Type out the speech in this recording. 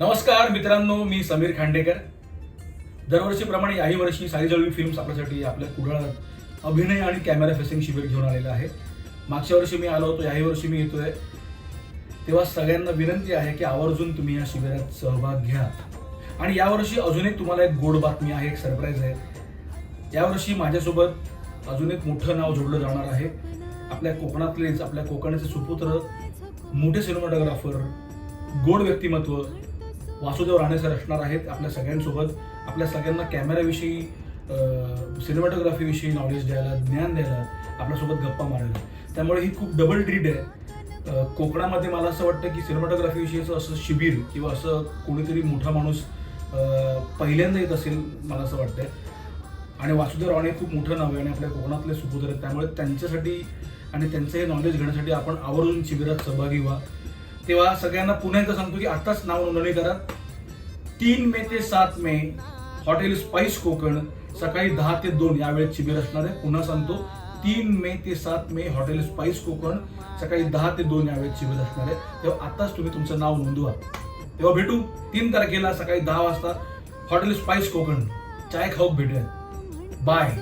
नमस्कार मित्रांनो मी समीर खांडेकर. दरवर्षीप्रमाणे याही वर्षी साई जळवी फिल्म्स आपल्यासाठी आपल्या कुडाळात अभिनय आणि कॅमेरा फेसिंग शिबिर घेऊन आलेलं आहे. मागच्या वर्षी मी आलो होतो याही वर्षी मी येतोय. तेव्हा सगळ्यांना विनंती आहे की आवर्जून तुम्ही या शिबिरात सहभाग घ्या. आणि यावर्षी अजून एक तुम्हाला एक गोड बातमी आहे एक सरप्राईज आहे. यावर्षी माझ्यासोबत अजून एक मोठं नाव जोडलं जाणार आहे. आपल्या कोकणातलेच आपल्या कोकणाचे सुपुत्र मोठे सिनेमाटोग्राफर गोड व्यक्तिमत्व वासुदेव राणे सर असणार आहेत आपल्या सगळ्यांसोबत. आपल्या सगळ्यांना कॅमेऱ्याविषयी सिनेमॅटोग्राफीविषयी नॉलेज द्यायला ज्ञान द्यायला आपल्यासोबत गप्पा मारायला. त्यामुळे ही खूप डबल ट्रीट आहे. कोकणामध्ये मला असं वाटतं की सिनेमॅटोग्राफीविषयीचं असं शिबिर किंवा असं कोणीतरी मोठा माणूस पहिल्यांदा येत असेल मला असं वाटतंय. आणि वासुदेव राणे खूप मोठं नाव आहे आणि आपल्या कोकणातले सुपुत्र आहेत. त्यामुळे त्यांच्यासाठी आणि त्यांचं हे नॉलेज घेण्यासाठी आपण आवर्जून शिबिरात सहभागी व्हा. तेव्हा सगळ्यांना पुन्हा एकदा सांगतो की आताच नाव नोंदणी करा. तीन मे ते सात मे हॉटेल स्पाइस कोकण सकाळी दहा ते दोन यावेळेस शिबिर असणार आहे. पुन्हा सांगतो तीन मे ते सात मे हॉटेल स्पाइस कोकण सकाळी दहा ते दोन यावेळेस शिबिर असणार आहे. तेव्हा आताच तुम्ही तुमचं नाव नोंदवा. तेव्हा भेटू तीन तारखेला सकाळी दहा वाजता हॉटेल स्पाइस कोकण. चाय खाऊक भेटूया बाय.